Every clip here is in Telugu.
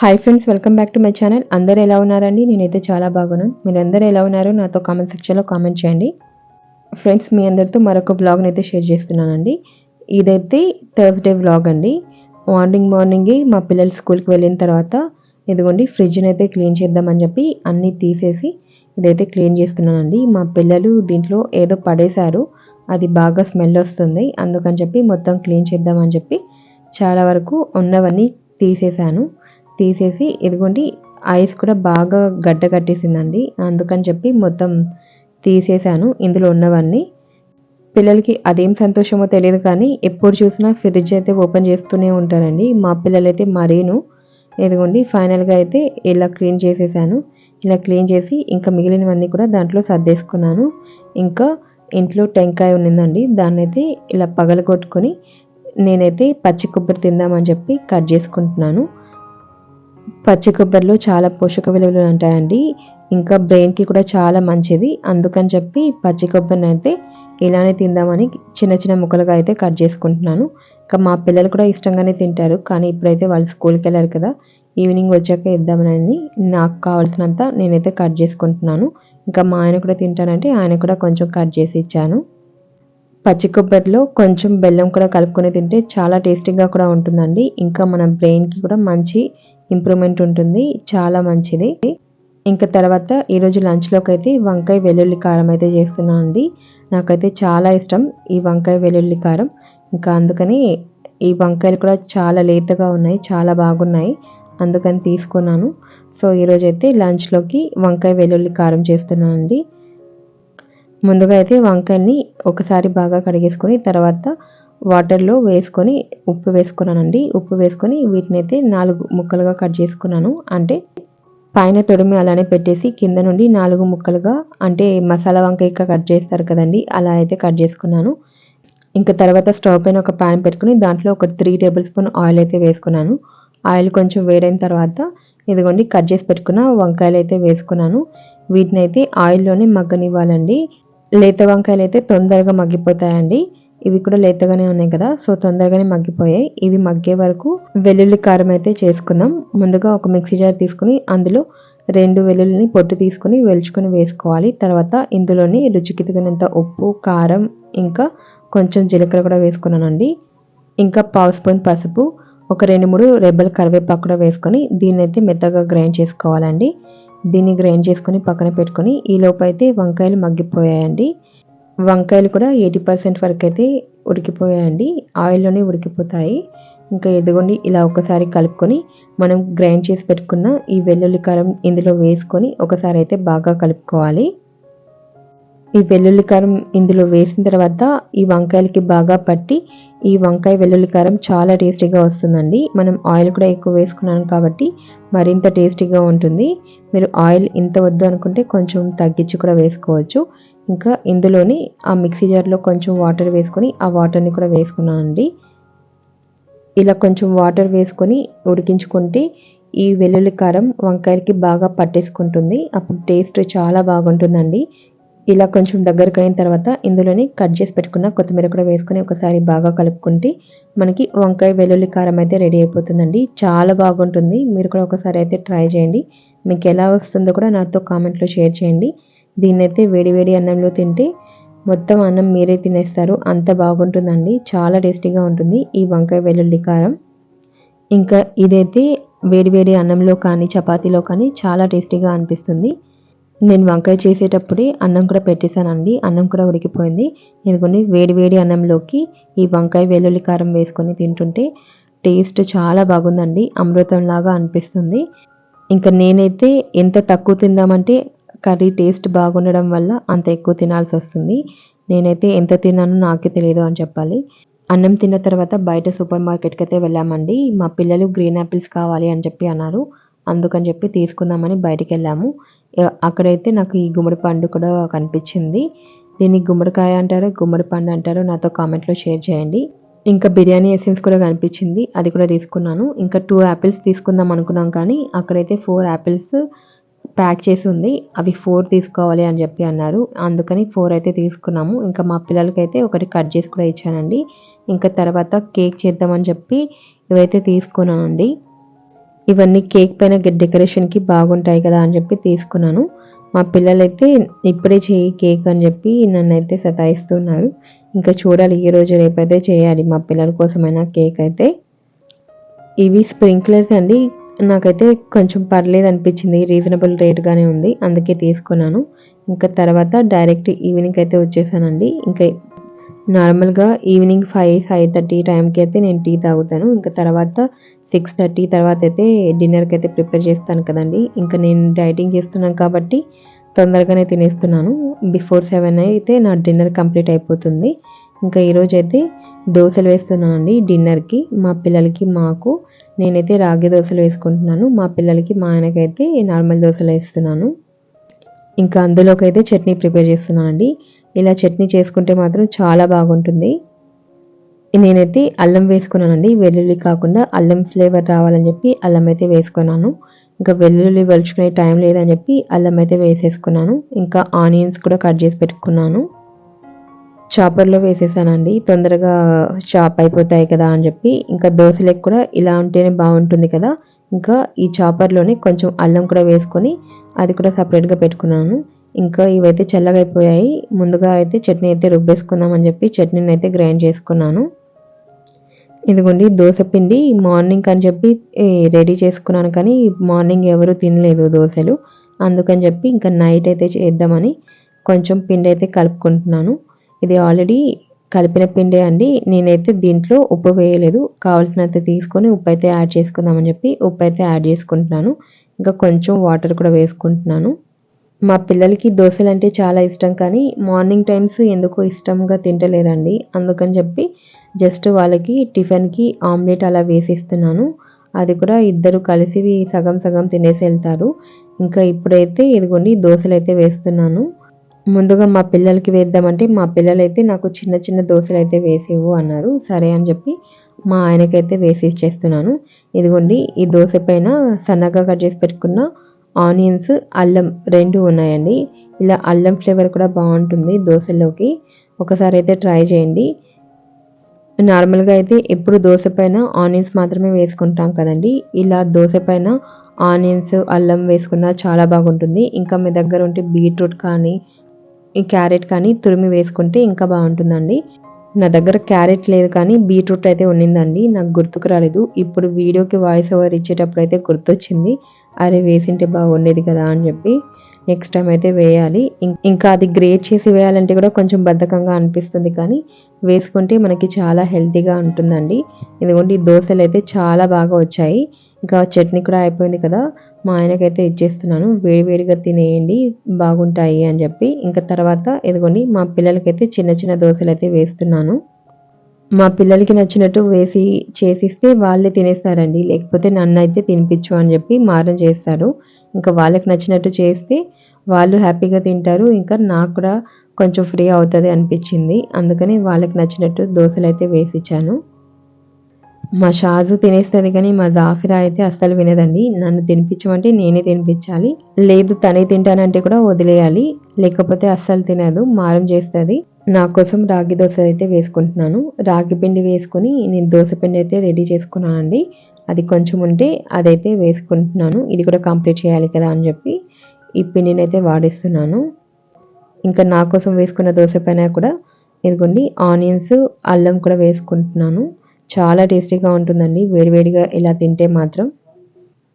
Hi friends welcome back to my channel అందరూ ఎలా ఉన్నారండి? నేనైతే చాలా బాగున్నాను. మీరు ఎలా ఉన్నారో? నాతో కామెంట్ సెక్షన్లో కామెంట్ చేయండి. ఫ్రెండ్స్ మీ అందరితో మరొక బ్లాగ్ని అయితే షేర్ చేస్తున్నానండి. ఇదైతే థర్స్డే వ్లాగ్ అండి. మార్నింగ్ మార్నింగే మా పిల్లలు స్కూల్కి వెళ్ళిన తర్వాత ఇదిగోండి ఫ్రిడ్జ్ని అయితే క్లీన్ చేద్దామని చెప్పి అన్నీ తీసేసి ఇదైతే క్లీన్ చేస్తున్నానండి. మా పిల్లలు దీంట్లో ఏదో పడేశారు. అది బాగా స్మెల్ వస్తుంది. అందుకని చెప్పి మొత్తం క్లీన్ చేద్దామని చెప్పి చాలా వరకు ఉన్నవన్నీ తీసేశాను. తీసేసి ఇదిగోండి ఐస్ కూడా బాగా గడ్డ కట్టేసిందండి. అందుకని చెప్పి మొత్తం తీసేశాను ఇందులో ఉన్నవన్నీ. పిల్లలకి అదేం సంతోషమో తెలియదు కానీ ఎప్పుడు చూసినా ఫ్రిడ్జ్ అయితే ఓపెన్ చేస్తూనే ఉంటారండి మా పిల్లలైతే మరీను. ఇదిగోండి ఫైనల్గా అయితే ఇలా క్లీన్ చేసేసాను. ఇలా క్లీన్ చేసి ఇంకా మిగిలినవన్నీ కూడా దాంట్లో సర్దేసుకున్నాను. ఇంకా ఇంట్లో టెంకాయ ఉన్నిందండి దాన్ని అయితే ఇలా పగలగొట్టుకొని నేనైతే పచ్చి కొబ్బరి తిందామని చెప్పి కట్ చేసుకుంటున్నాను. పచ్చి కొబ్బరిలో చాలా పోషక విలువలు ఉంటాయండి. ఇంకా బ్రెయిన్కి కూడా చాలా మంచిది. అందుకని చెప్పి పచ్చి కొబ్బరిని అయితే ఇలానే తిందామని చిన్న చిన్న ముక్కలుగా అయితే కట్ చేసుకుంటున్నాను. ఇంకా మా పిల్లలు కూడా ఇష్టంగానే తింటారు. కానీ ఇప్పుడైతే వాళ్ళు స్కూల్కి వెళ్ళారు కదా ఈవినింగ్ వచ్చాక ఇద్దామని నాకు కావాల్సినంత నేనైతే కట్ చేసుకుంటున్నాను. ఇంకా మా ఆయన కూడా తింటానంటే ఆయన కూడా కొంచెం కట్ చేసి ఇచ్చాను. పచ్చి కొబ్బరిలో కొంచెం బెల్లం కూడా కలుపుకొని తింటే చాలా టేస్టీగా కూడా ఉంటుందండి. ఇంకా మన బ్రెయిన్కి కూడా మంచి ఇంప్రూవ్మెంట్ ఉంటుంది. చాలా మంచిది. ఇంకా తర్వాత ఈరోజు లంచ్లోకి అయితే వంకాయ వెల్లుల్లి కారం అయితే చేస్తున్నాను అండి. నాకైతే చాలా ఇష్టం ఈ వంకాయ వెల్లుల్లి కారం. ఇంకా అందుకని ఈ వంకాయలు కూడా చాలా లేతగా ఉన్నాయి చాలా బాగున్నాయి. అందుకని తీసుకున్నాను. సో ఈరోజు అయితే లంచ్లోకి వంకాయ వెల్లుల్లి కారం చేస్తున్నాను అండి. ముందుగా అయితే వంకాయని ఒకసారి బాగా కడిగేసుకొని తర్వాత వాటర్లో వేసుకొని ఉప్పు వేసుకున్నానండి. ఉప్పు వేసుకొని వీటిని అయితే నాలుగు ముక్కలుగా కట్ చేసుకున్నాను. అంటే పైన తొడిమి అలానే పెట్టేసి కింద నుండి నాలుగు ముక్కలుగా అంటే మసాలా వంకాయ కట్ చేస్తారు కదండి అలా అయితే కట్ చేసుకున్నాను. ఇంకా తర్వాత స్టవ్ పైన ఒక ప్యాన్ పెట్టుకుని దాంట్లో ఒక త్రీ టేబుల్ స్పూన్ ఆయిల్ అయితే వేసుకున్నాను. ఆయిల్ కొంచెం వేడైన తర్వాత ఇదిగోండి కట్ చేసి పెట్టుకున్న వంకాయలు అయితే వేసుకున్నాను. వీటిని అయితే ఆయిల్లోనే మగ్గనివ్వాలండి. లేత వంకాయలు అయితే తొందరగా మగ్గిపోతాయండి. ఇవి కూడా లేతగానే ఉన్నాయి కదా. సో తొందరగానే మగ్గిపోయాయి. ఇవి మగ్గే వరకు వెల్లుల్లి కారం అయితే చేసుకుందాం. ముందుగా ఒక మిక్సీ జార్ తీసుకుని అందులో రెండు వెల్లుల్లిని పొట్టు తీసుకుని వెలుచుకొని వేసుకోవాలి. తర్వాత ఇందులోని రుచికి తగినంత ఉప్పు కారం ఇంకా కొంచెం జీలకర్ర కూడా వేసుకున్నానండి. ఇంకా పావు స్పూన్ పసుపు ఒక రెండు మూడు రెబ్బల కరివేపాకు కూడా వేసుకొని దీన్ని అయితే మెత్తగా గ్రైండ్ చేసుకోవాలండి. దీన్ని గ్రైండ్ చేసుకొని పక్కన పెట్టుకొని ఈ అయితే వంకాయలు మగ్గిపోయాయండి. వంకాయలు కూడా ఎయిటీ పర్సెంట్ వరకు అయితే ఉడికిపోయాయండి. ఆయిల్లోనే ఉడికిపోతాయి. ఇంకా ఎదుగుండి ఇలా ఒకసారి కలుపుకొని మనం గ్రైండ్ చేసి పెట్టుకున్న ఈ వెల్లుల్లి కారం ఇందులో వేసుకొని ఒకసారి అయితే బాగా కలుపుకోవాలి. ఈ వెల్లుల్లి కారం ఇందులో వేసిన తర్వాత ఈ వంకాయలకి బాగా పట్టి ఈ వంకాయ వెల్లుల్లి కారం చాలా టేస్టీగా వస్తుందండి. మనం ఆయిల్ కూడా ఎక్కువ వేసుకున్నాం కాబట్టి మరింత టేస్టీగా ఉంటుంది. మీరు ఆయిల్ ఇంత వద్దు అనుకుంటే కొంచెం తగ్గించి కూడా వేసుకోవచ్చు. ఇంకా ఇందులోని ఆ మిక్సీ జార్లో కొంచెం వాటర్ వేసుకొని ఆ వాటర్ని కూడా వేసుకున్నానండి. ఇలా కొంచెం వాటర్ వేసుకొని ఉడికించుకుంటే ఈ వెల్లుల్లి కారం వంకాయలకి బాగా పట్టేసుకుంటుంది. అప్పుడు టేస్ట్ చాలా బాగుంటుందండి. ఇలా కొంచెం దగ్గరకు అయిన తర్వాత ఇందులోని కట్ చేసి పెట్టుకున్న కొత్తిమీర కూడా వేసుకొని ఒకసారి బాగా కలుపుకుంటే మనకి వంకాయ వెల్లుల్లి కారం అయితే రెడీ అయిపోతుందండి. చాలా బాగుంటుంది. మీరు కూడా ఒకసారి అయితే ట్రై చేయండి. మీకు ఎలా వస్తుందో కూడా నాతో కామెంట్లో షేర్ చేయండి. దీన్నైతే వేడివేడి అన్నంలో తింటే మొత్తం అన్నం మీరే తినేస్తారు. అంత బాగుంటుందండి. చాలా టేస్టీగా ఉంటుంది ఈ వంకాయ వెల్లుల్లి కారం. ఇంకా ఇదైతే వేడి వేడి అన్నంలో కానీ చపాతీలో కానీ చాలా టేస్టీగా అనిపిస్తుంది. నేను వంకాయ చేసేటప్పుడే అన్నం కూడా పెట్టేశానండి. అన్నం కూడా ఉడికిపోయింది. ఎందుకంటే వేడి వేడి అన్నంలోకి ఈ వంకాయ వెల్లుల్లి కారం వేసుకొని తింటుంటే టేస్ట్ చాలా బాగుందండి. అమృతంలాగా అనిపిస్తుంది. ఇంకా నేనైతే ఎంత తక్కువ తిందామంటే కర్రీ టేస్ట్ బాగుండడం వల్ల అంత ఎక్కువ తినాల్సి వస్తుంది. నేనైతే ఎంత తిన్నానో నాకే తెలియదు అని చెప్పాలి. అన్నం తిన్న తర్వాత బయట సూపర్ మార్కెట్కి అయితే వెళ్ళామండి. మా పిల్లలు గ్రీన్ యాపిల్స్ కావాలి అని చెప్పి అన్నారు. అందుకని చెప్పి తీసుకుందామని బయటికి వెళ్ళాము. అక్కడైతే నాకు ఈ గుమ్మడి పండు కూడా కనిపించింది. దీన్ని గుమ్మడికాయ అంటారో గుమ్మడి పండు అంటారో. నాతో కామెంట్లో షేర్ చేయండి. ఇంకా బిర్యానీ ఎసెన్స్ కూడా కనిపించింది. అది కూడా తీసుకున్నాను. ఇంకా టూ యాపిల్స్ తీసుకుందాం అనుకున్నాం కానీ అక్కడైతే ఫోర్ యాపిల్స్ ప్యాక్ చేసి ఉంది. అవి ఫోర్ తీసుకోవాలి అని చెప్పి అన్నారు. అందుకని ఫోర్ అయితే తీసుకున్నాము. ఇంకా మా పిల్లలకైతే ఒకటి కట్ చేసి కూడా ఇచ్చానండి. ఇంకా తర్వాత కేక్ చేద్దామని చెప్పి ఇవైతే తీసుకున్నానండి. ఇవన్నీ కేక్ పైన డెకరేషన్కి బాగుంటాయి కదా అని చెప్పి తీసుకున్నాను. మా పిల్లలైతే ఇప్పుడే చేయి కేక్ అని చెప్పి నన్ను అయితే సతాయిస్తున్నారు. ఇంకా చూడాలి ఈ రోజు రేపైతే చేయాలి మా పిల్లల కోసమైనా కేక్ అయితే. ఇవి స్ప్రింక్లర్స్ అండి. నాకైతే కొంచెం పర్లేదు అనిపించింది. రీజనబుల్ రేట్గానే ఉంది. అందుకే తీసుకున్నాను. ఇంకా తర్వాత డైరెక్ట్ ఈవినింగ్ అయితే వచ్చేసానండి. ఇంకా నార్మల్గా ఈవినింగ్ ఫైవ్ ఫైవ్ థర్టీ టైంకి అయితే నేను టీ తాగుతాను. ఇంకా తర్వాత సిక్స్ థర్టీ తర్వాత అయితే డిన్నర్కి అయితే ప్రిపేర్ చేస్తాను కదండి. ఇంకా నేను డైటింగ్ చేస్తున్నాను కాబట్టి తొందరగానే తినేస్తున్నాను. బిఫోర్ సెవెన్ అయితే నా డిన్నర్ కంప్లీట్ అయిపోతుంది. ఇంకా ఈరోజు అయితే దోశలు వేస్తున్నానండి డిన్నర్కి. మా పిల్లలకి మాకు నేనైతే రాగి దోశలు వేసుకుంటున్నాను. మా పిల్లలకి మా ఆయనకైతే నార్మల్ దోశలు వేస్తున్నాను. ఇంకా అందులోకి అయితే చట్నీ ప్రిపేర్ చేస్తున్నాను అండి ఇలా చట్నీ చేసుకుంటే మాత్రం చాలా బాగుంటుంది. నేనైతే అల్లం వేసుకున్నానండి. వెల్లుల్లి కాకుండా అల్లం ఫ్లేవర్ రావాలని చెప్పి అల్లం అయితే వేసుకున్నాను. ఇంకా వెల్లుల్లి వలుచుకునే టైం లేదని చెప్పి అల్లం అయితే వేసేసుకున్నాను. ఇంకా ఆనియన్స్ కూడా కట్ చేసి పెట్టుకున్నాను. చాపర్లో వేసేసానండి. తొందరగా చాప్ అయిపోతాయి కదా అని చెప్పి. ఇంకా దోశలకు కూడా ఇలా ఉంటేనే బాగుంటుంది కదా. ఇంకా ఈ చాపర్లోనే కొంచెం అల్లం కూడా వేసుకొని అది కూడా సపరేట్గా పెట్టుకున్నాను. ఇంకా ఇవైతే చల్లగా అయిపోయాయి. ముందుగా అయితే చట్నీ అయితే రుబ్బేసుకుందాం అని చెప్పి చట్నీని అయితే గ్రైండ్ చేసుకున్నాను. ఇదిగోండి దోశ పిండి మార్నింగ్ అని చెప్పి రెడీ చేసుకున్నాను కానీ మార్నింగ్ ఎవరు తినలేదు దోశలు. అందుకని చెప్పి ఇంకా నైట్ అయితే చేద్దామని కొంచెం పిండి అయితే కలుపుకుంటున్నాను. ఇది ఆల్రెడీ కలిపిన పిండే అండి. నేనైతే దీంట్లో ఉప్పు వేయలేదు. కావాల్సినంత తీసుకొని ఉప్పు అయితే యాడ్ చేసుకుందామని చెప్పి ఉప్పు అయితే యాడ్ చేసుకుంటున్నాను. ఇంకా కొంచెం వాటర్ కూడా వేసుకుంటున్నాను. మా పిల్లలకి దోశలు అంటే చాలా ఇష్టం కానీ మార్నింగ్ టైమ్స్ ఎందుకో ఇష్టంగా తింటలేరండి. అందుకని చెప్పి జస్ట్ వాళ్ళకి టిఫిన్కి ఆమ్లెట్ అలా వేసిస్తున్నాను. అది కూడా ఇద్దరు కలిసి సగం సగం తినేసి వెళ్తారు. ఇంకా ఇప్పుడైతే ఇదిగోండి దోశలు అయితే వేస్తున్నాను. ముందుగా మా పిల్లలకి వేద్దామంటే మా పిల్లలు అయితే నాకు చిన్న చిన్న దోశలు అయితే వేసేవు అన్నారు. సరే అని చెప్పి మా ఆయనకైతే వేసి ఇచ్చేస్తున్నాను ఇదిగోండి ఈ దోశ పైన సన్నగా కట్ చేసి పెట్టుకున్న ఆనియన్స్ అల్లం రెండు ఉన్నాయండి. ఇలా అల్లం ఫ్లేవర్ కూడా బాగుంటుంది దోశలోకి ఒకసారి అయితే ట్రై చేయండి. నార్మల్గా అయితే ఎప్పుడు దోశ పైన ఆనియన్స్ మాత్రమే వేసుకుంటాం కదండి. ఇలా దోశ పైన ఆనియన్స్ అల్లం వేసుకున్నా చాలా బాగుంటుంది. ఇంకా మీ దగ్గర ఉంటే బీట్రూట్ కానీ ఈ క్యారెట్ కానీ తురిమి వేసుకుంటే ఇంకా బాగుంటుందండి. నా దగ్గర క్యారెట్ లేదు కానీ బీట్రూట్ అయితే ఉన్నిందండి. నాకు గుర్తుకు రాలేదు. ఇప్పుడు వీడియోకి వాయిస్ ఓవర్ ఇచ్చేటప్పుడు అయితే గుర్తొచ్చింది. అరే వేసింటే బాగుండేది కదా అని చెప్పి నెక్స్ట్ టైం అయితే వేయాలి. ఇంకా అది గ్రేట్ చేసి వేయాలంటే కూడా కొంచెం బద్ధకంగా అనిపిస్తుంది కానీ వేసుకుంటే మనకి చాలా హెల్తీగా ఉంటుందండి. ఎందుకంటే ఈ దోశలు అయితే చాలా బాగా వచ్చాయి. ఇంకా చట్నీ కూడా అయిపోయింది కదా మా ఆయనకైతే ఇచ్చేస్తున్నాను. వేడివేడిగా తినేయండి బాగుంటాయి అని చెప్పి. ఇంకా తర్వాత ఇదిగోండి మా పిల్లలకైతే చిన్న చిన్న దోశలు అయితే వేస్తున్నాను. మా పిల్లలకి నచ్చినట్టు వేసి చేసిస్తే వాళ్ళే తినేస్తారండి. లేకపోతే నన్ను అయితే తినిపించు అని చెప్పి మారం చేస్తారు. ఇంకా వాళ్ళకి నచ్చినట్టు చేస్తే వాళ్ళు హ్యాపీగా తింటారు. ఇంకా నాకు కూడా కొంచెం ఫ్రీ అవుతుంది అనిపించింది. అందుకని వాళ్ళకి నచ్చినట్టు దోశలు అయితే వేసి ఇచ్చాను మా షాజు తినేస్తుంది కానీ మా జాఫిరా అయితే అస్సలు వినదండి. నన్ను తినిపించమంటే నేనే తినిపించాలి. లేదు తనే తింటానంటే కూడా వదిలేయాలి. లేకపోతే అస్సలు తినదు. మారం చేస్తుంది. నా కోసం రాగి దోశ అయితే వేసుకుంటున్నాను. రాగి పిండి వేసుకొని నేను దోశ పిండి అయితే రెడీ చేసుకున్నానండి. అది కొంచెం ఉంటే అదైతే వేసుకుంటున్నాను. ఇది కూడా కంప్లీట్ చేయాలి కదా అని చెప్పి. ఈ పిండిని అయితే వాడిస్తున్నాను. ఇంకా నా కోసం వేసుకున్న దోశ పైన కూడా ఇదిగోండి ఆనియన్స్ అల్లం కూడా వేసుకుంటున్నాను. చాలా టేస్టీగా ఉంటుందండి వేడివేడిగా ఇలా తింటే మాత్రం.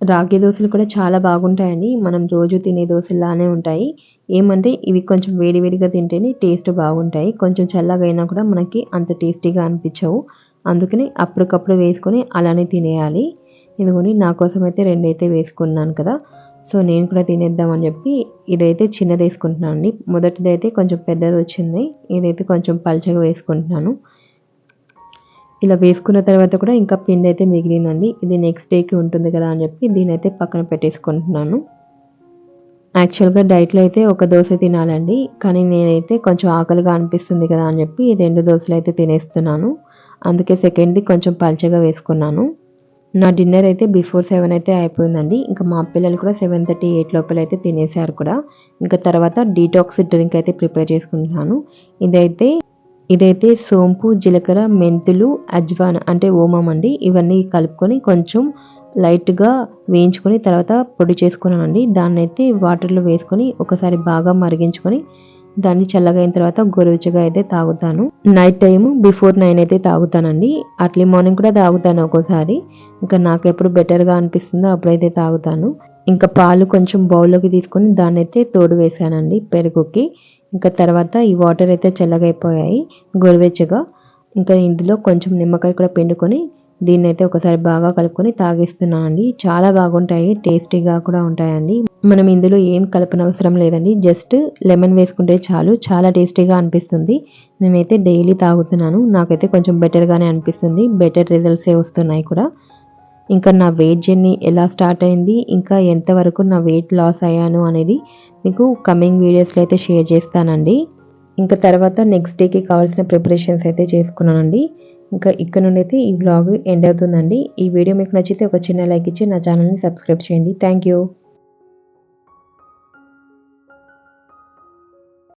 రాగి దోశలు కూడా చాలా బాగుంటాయండి మనం రోజు తినే దోశలానే ఉంటాయి. ఏమంటే ఇవి కొంచెం వేడివేడిగా తింటేనే టేస్ట్ బాగుంటాయి కొంచెం చల్లగా అయినా కూడా మనకి అంత టేస్టీగా అనిపించవు. అందుకని అప్పటికప్పుడు వేసుకొని అలానే తినేయాలి. ఇదిగోని నా కోసం అయితే రెండైతే వేసుకున్నాను కదా. సో నేను కూడా తినేద్దామని చెప్పి ఇదైతే చిన్నది వేసుకుంటున్నాను అండి. మొదటిది అయితే కొంచెం పెద్దది వచ్చింది. ఇదైతే కొంచెం పల్చగా వేసుకుంటున్నాను. ఇలా వేసుకున్న తర్వాత కూడా ఇంకా పిండి అయితే మిగిలిందండి. ఇది నెక్స్ట్ డేకి ఉంటుంది కదా అని చెప్పి దీని అయితే పక్కన పెట్టేసుకుంటున్నాను. యాక్చువల్గా డైట్లో అయితే ఒక దోశ తినాలండి. కానీ నేనైతే కొంచెం ఆకలిగా అనిపిస్తుంది కదా అని చెప్పి రెండు దోశలు అయితే తినేస్తున్నాను. అందుకే సెకండ్ది కొంచెం పల్చగా వేసుకున్నాను. నా డిన్నర్ అయితే బిఫోర్ సెవెన్ అయితే అయిపోయిందండి. ఇంకా మా పిల్లలు కూడా సెవెన్ థర్టీ ఎయిట్ లోపల అయితే తినేసారు కూడా. ఇంకా తర్వాత డీటాక్స్ డ్రింక్ అయితే ప్రిపేర్ చేసుకుంటున్నాను. ఇదైతే ఇదైతే సోంపు జీలకర్ర మెంతులు అజ్వాన్ అంటే ఓమం అండి. ఇవన్నీ కలుపుకొని కొంచెం లైట్గా వేయించుకొని తర్వాత పొడి చేసుకున్నానండి. దాన్ని అయితే వాటర్లో వేసుకొని ఒకసారి బాగా మరిగించుకొని దాన్ని చల్లగా అయిన తర్వాత గోరువెచ్చగా అయితే తాగుతాను. నైట్ టైం బిఫోర్ నైన్ అయితే తాగుతానండి. అర్లీ మార్నింగ్ కూడా తాగుతాను ఒక్కోసారి. ఇంకా నాకు ఎప్పుడు బెటర్గా అనిపిస్తుందో అప్పుడైతే తాగుతాను. ఇంకా పాలు కొంచెం బౌల్లోకి తీసుకొని దాన్ని అయితే తోడు వేసానండి పెరుగుకి. ఇంకా తర్వాత ఈ వాటర్ అయితే చల్లగా అయిపోయాయి గోరువెచ్చగా. ఇంకా ఇందులో కొంచెం నిమ్మకాయ కూడా పిండుకొని దీన్ని అయితే ఒకసారి బాగా కలుపుకొని తాగేస్తున్నానండి. చాలా బాగుంటాయి టేస్టీగా కూడా ఉంటాయండి. మనం ఇందులో ఏం కలపనవసరం లేదండి. జస్ట్ లెమన్ వేసుకుంటే చాలు చాలా టేస్టీగా అనిపిస్తుంది. నేనైతే డైలీ తాగుతున్నాను. నాకైతే కొంచెం బెటర్గానే అనిపిస్తుంది. బెటర్ రిజల్ట్సే వస్తున్నాయి కూడా. ఇంకా నా వెయిట్ జర్నీ ఎలా స్టార్ట్ అయింది ఇంకా ఎంతవరకు నా వెయిట్ లాస్ అయ్యాను అనేది మీకు కమింగ్ వీడియోస్లో అయితే షేర్ చేస్తానండి. ఇంకా తర్వాత నెక్స్ట్ డేకి కావాల్సిన ప్రిపరేషన్స్ అయితే చేసుకున్నానండి. ఇంకా ఇక్కడ నుండి అయితే ఈ బ్లాగ్ ఎండ్ అవుతుందండి. ఈ వీడియో మీకు నచ్చితే ఒక చిన్న లైక్ ఇచ్చి నా ఛానల్ని సబ్స్క్రైబ్ చేయండి. Thank you